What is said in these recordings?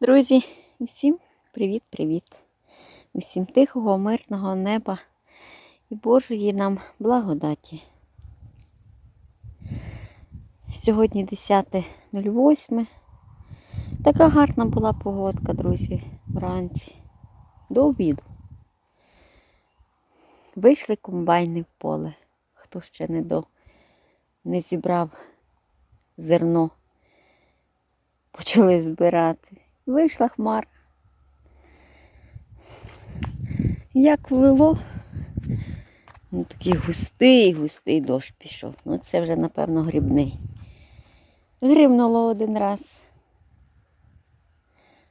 Друзі, всім привіт-привіт! Усім тихого, мирного неба і Божої нам благодаті. Сьогодні 10.08. Така гарна була погодка, друзі, вранці. До обіду. Вийшли комбайни в поле. Хто ще не до не зібрав зерно, почали збирати. Вийшла хмара. Як влило, ну, такий густий, густий дощ пішов. Ну це вже, напевно, грибний. Гримнуло один раз.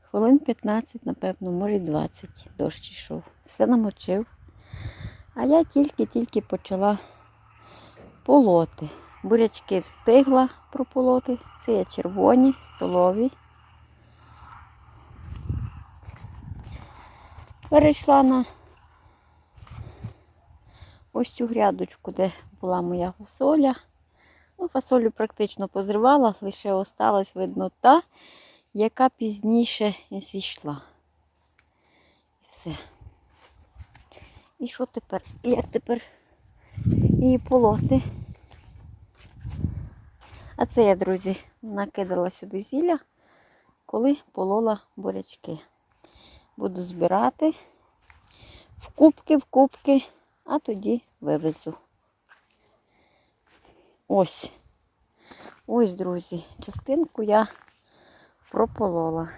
Хвилин 15, напевно, може 20 дощ йшов. Все намочив. А я тільки-тільки почала полоти. Бурячки встигла прополоти. Це є червоні, столові. Перейшла на ось цю грядочку, де була моя фасоля. Ну, фасолю практично позривала, лише осталась, видно, та, яка пізніше зійшла. І все. І що тепер? Як тепер її полоти? А це я, друзі, накидала сюди зілля, коли полола бурячки. Буду збирати в кубки, в кубки, а тоді вивезу. Ось. Ось, друзі, частинку я прополола.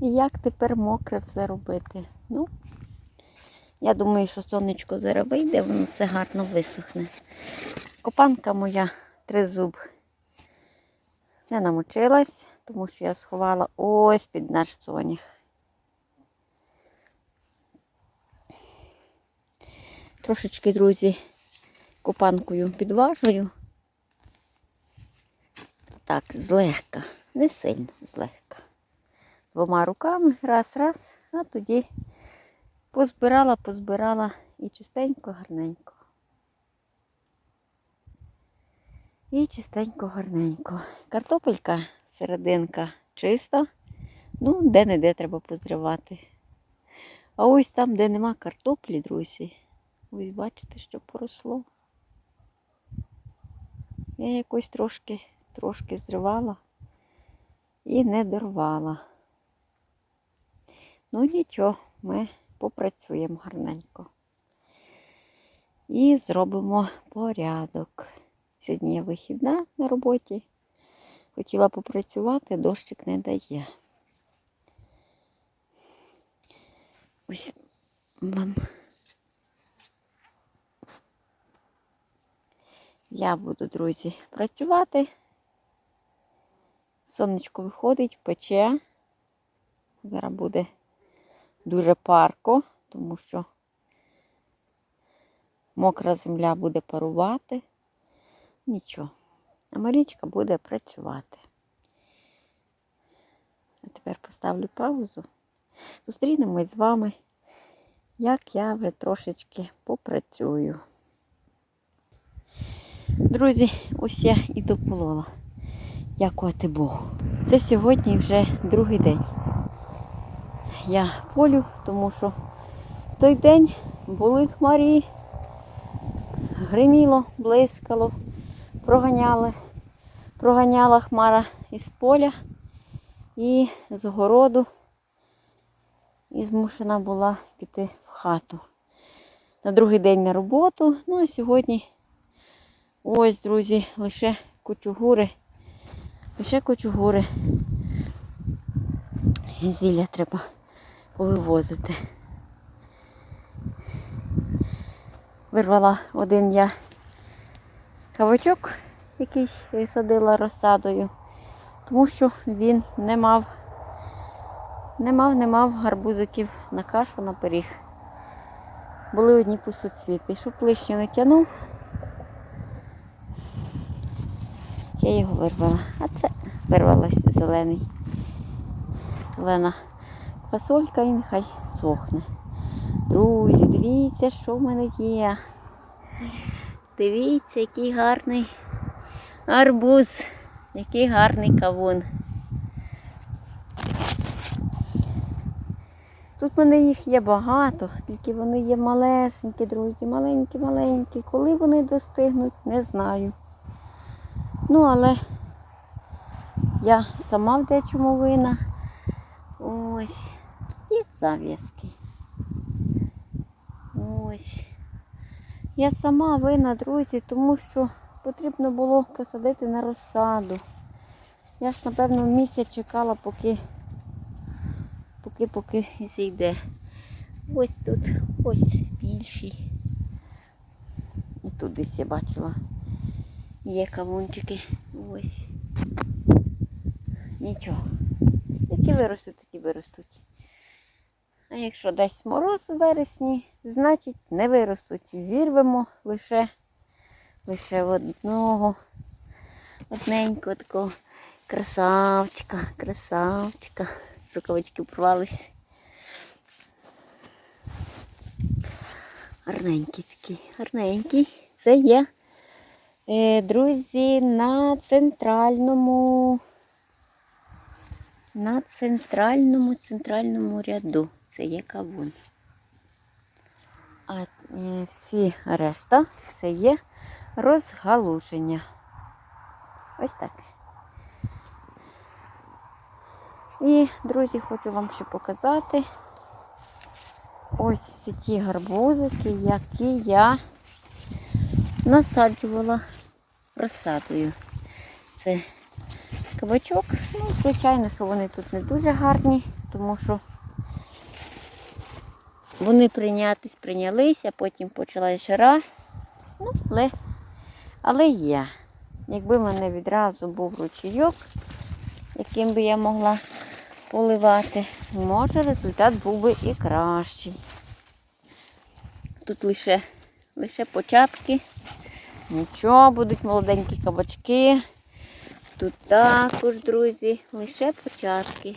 І як тепер мокре все робити? Ну, я думаю, що сонечко зараз вийде, воно все гарно висохне. Копанка моя тризуб. Я намочилась, тому що я сховала ось під наш сонях. Трошечки, друзі, копанкою підважую. Так, злегка, не сильно злегка. Двома руками, раз, раз, а тоді позбирала, позбирала і чистенько, гарненько. І чистенько, гарненько. Картопелька, серединка чиста. Ну, де-не-де треба позривати. А ось там, де нема картоплі, друзі, ось бачите, що поросло. Я якось трошки, трошки зривала і не дорвала. Ну нічого, ми попрацюємо гарненько. І зробимо порядок. Сьогодні я вихідна на роботі. Хотіла попрацювати, дощик не дає. Ось вам. Я буду, друзі, працювати. Сонечко виходить, пече. Зараз буде дуже парко, тому що мокра земля буде парувати. Нічого. А Марічка буде працювати. А тепер поставлю паузу. Зустрінемось з вами, як я вже трошечки попрацюю. Друзі, ось я і дополола. Дякувати Богу. Це сьогодні вже другий день. Я полю, тому що в той день були хмарі, гриміло, блискало проганяли, проганяла хмара із поля і з городу, і змушена була піти в хату. На другий день на роботу. Ну а сьогодні ось, друзі, лише кучугури. Лише кучугури. Зілля треба повивозити. Вирвала один я кавачок, який садила розсадою, тому що він не мав, не мав, не мав гарбузиків на кашу, на пиріг. Були одні пустоцвіти. Щоб лишнє не тянув, я його вирвала. А це вирвалася зелений. Зелена фасолька і нехай сохне. Друзі, дивіться, що в мене є. Дивіться, який гарний арбуз, який гарний кавун. Тут в мене їх є багато, тільки вони є малесенькі, друзі, маленькі-маленькі. Коли вони достигнуть, не знаю. Ну, але я сама в дечому вина. Ось. Тут є зав'язки. Ось. Я сама вина, друзі, тому що потрібно було посадити на розсаду. Я ж, напевно, місяць чекала, поки поки поки зійде. Ось тут, ось більші. І тут десь я бачила. Є кавунчики. Ось. Нічого. Які виростуть, такі виростуть. А якщо дасть мороз у вересні, значить не виростуть. Зірвемо лише, лише одного, одненького такого красавчика, красавчика. Рукавички порвались. Гарненький такий, гарненький. Це є, е, друзі, на центральному, на центральному, центральному ряду. Це є кавун. А е, всі решта це є розгалуження. Ось так. І, друзі, хочу вам ще показати ось ці гарбузики, які я насаджувала розсадою. Це кабачок. Ну, звичайно, що вони тут не дуже гарні, тому що вони прийнятись, прийнялися, потім почалась жара. Ну, але, але є. Якби в мене відразу був ручійок, яким би я могла поливати, може результат був би і кращий. Тут лише, лише початки. Нічого, будуть молоденькі кабачки. Тут також, друзі, лише початки.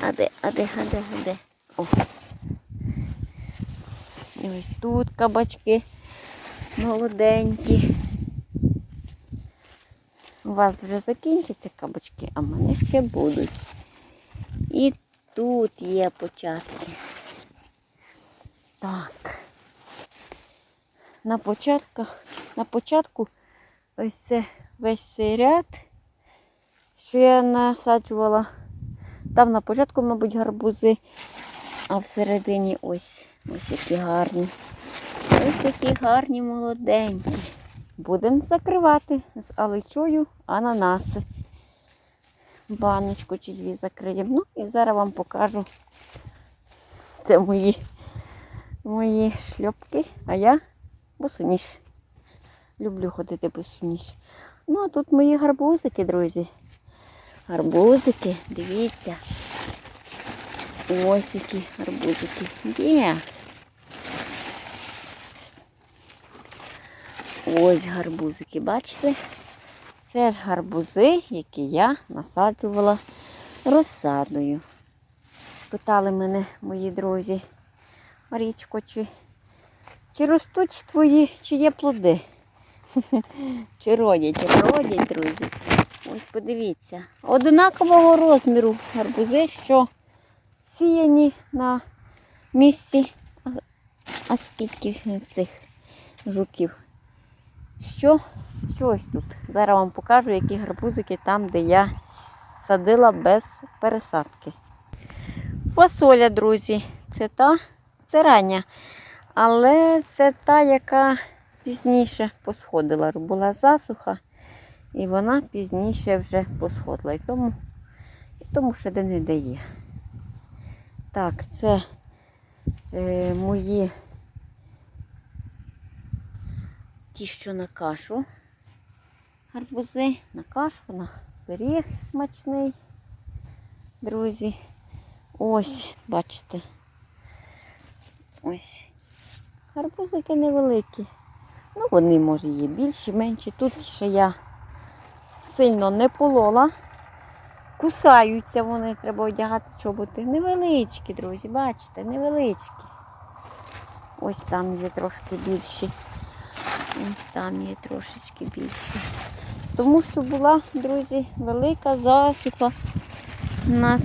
А де, а де, а де, а де? О. І ось тут кабачки молоденькі. У вас вже закінчаться кабачки, а в мене ще будуть. І тут є початки. Так. На початках, на початку ось це весь цей ряд, що я насаджувала. Там на початку, мабуть, гарбузи, а всередині ось ось які гарні. Ось які гарні молоденькі. Будемо закривати з аличою ананаси. Баночку чи дві закриємо. Ну і зараз вам покажу. Це мої, мої шльопки, а я босоніж. Люблю ходити босоніж. Ну, а тут мої гарбузики, друзі. Гарбузики, дивіться. Ось які гарбузики. Є. Ось гарбузики, бачите? Це ж гарбузи, які я насаджувала розсадою. Питали мене мої друзі, Марічко, чи, чи ростуть твої, чи є плоди? Чи родять, родять, друзі. Ось подивіться. Однакового розміру гарбузи, що сіяні на місці. А, цих жуків? Що? Що ось тут? Зараз вам покажу, які гарбузики там, де я садила без пересадки. Фасоля, друзі, це та, це рання. Але це та, яка пізніше посходила. Була засуха, і вона пізніше вже посходила. І тому, і тому ще де не дає. Так, це е, мої ті, що на кашу. Гарбузи на кашу, на пиріг смачний. Друзі. Ось, бачите. Ось. Гарбузики невеликі. Ну, вони, може, є більші, менші. Тут ще я сильно не полола. Кусаються вони, треба одягати чоботи. Невеличкі, друзі, бачите, невеличкі. Ось там є трошки більші. Ось там є трошечки більше. Тому що була, друзі, велика засуха. У нас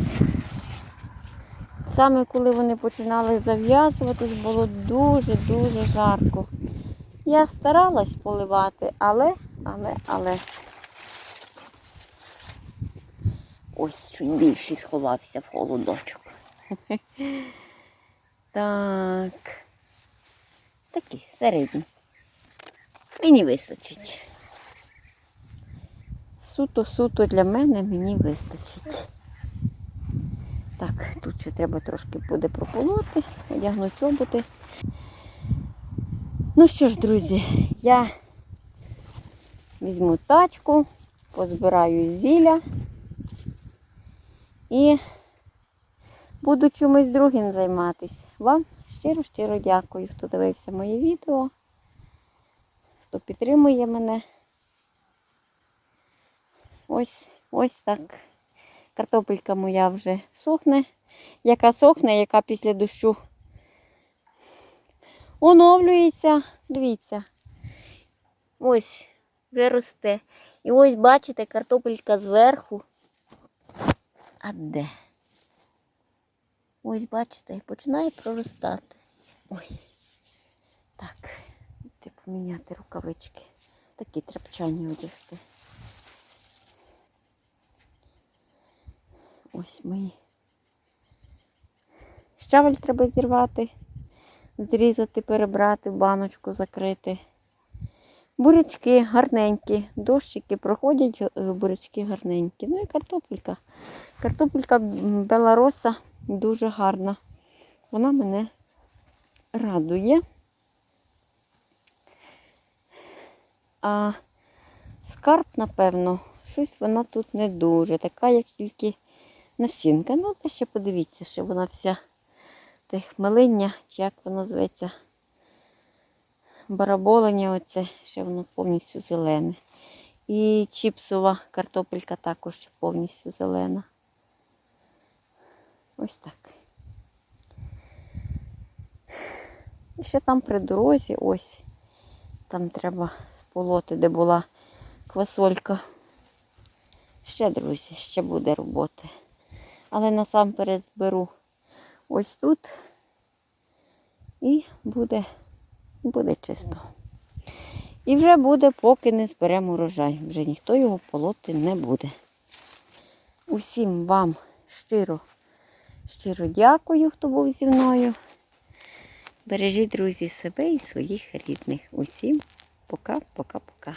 саме коли вони починали зав'язуватись, було дуже-дуже жарко. Я старалась поливати, але, але, але. Ось чуть більше сховався в холодочок. Так. Такі середні. Мені вистачить. Суто-суто для мене мені вистачить. Так, тут ще треба трошки буде прополоти, одягну чоботи. Ну що ж, друзі, я візьму тачку, позбираю зілля і буду чимось другим займатися. Вам щиро-щиро дякую, хто дивився моє відео, хто підтримує мене. Ось, ось так. Картопелька моя вже сохне. Яка сохне, яка після дощу оновлюється. Дивіться. Ось, вже росте. І ось, бачите, картопелька зверху. А де? Ось, бачите, починає проростати. Ой. Так, ти поміняти рукавички. Такі тряпчані одягти. Ось мої. Щавель треба зірвати, зрізати, перебрати, баночку закрити. Бурячки гарненькі, дощики проходять, е, бурячки гарненькі. Ну і картопелька. Картопелька белароса дуже гарна. Вона мене радує. А скарб, напевно, щось вона тут не дуже. Така, як тільки насінка. Ну, та ще подивіться, що вона вся те хмелиння, чи як воно зветься, бараболення оце, ще воно повністю зелене. І чіпсова картопелька також повністю зелена. Ось так. І ще там при дорозі, ось, там треба сполоти, де була квасолька. Ще, друзі, ще буде роботи. Але насамперед зберу ось тут і буде, буде чисто. І вже буде, поки не зберемо урожай. Вже ніхто його полоти не буде. Усім вам щиро, щиро дякую, хто був зі мною. Бережіть, друзі, себе і своїх рідних. Усім пока-пока-пока.